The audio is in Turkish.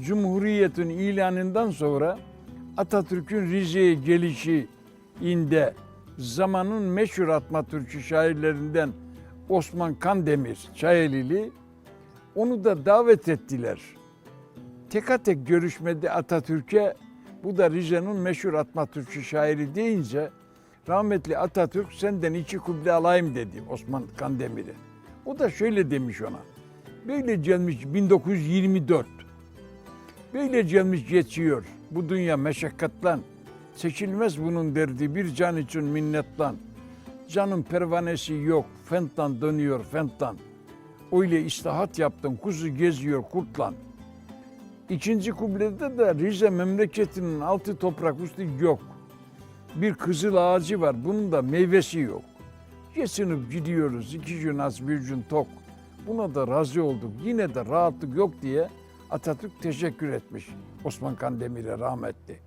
Cumhuriyet'in ilanından sonra Atatürk'ün Rize'ye gelişi inde zamanın meşhur Atma Türkçü şairlerinden Osman Kandemir Çayelili onu da davet ettiler. Tek tek görüşmede Atatürk'e bu da Rize'nin meşhur Atma Türkçü şairi deyince rahmetli Atatürk senden iki kuble alayım dedi Osman Kandemir'e. O da şöyle demiş ona. Böyle gelmiş 1924. Böyle gelmiş geçiyor bu dünya meşakkatlan. Seçilmez bunun derdi bir can için minnetlan. Canın pervanesi yok, fenttan dönüyor fenttan. Öyle istihat yaptın, kuzu geziyor kurtlan. İkinci kublede de Rize memleketinin altı toprak üstü yok. Bir kızıl ağacı var, bunun da meyvesi yok. Geçinip gidiyoruz, iki gün az bir gün tok. Buna da razı olduk, yine de rahatlık yok diye Atatürk teşekkür etmiş Osman Kandemir'e rahmetli.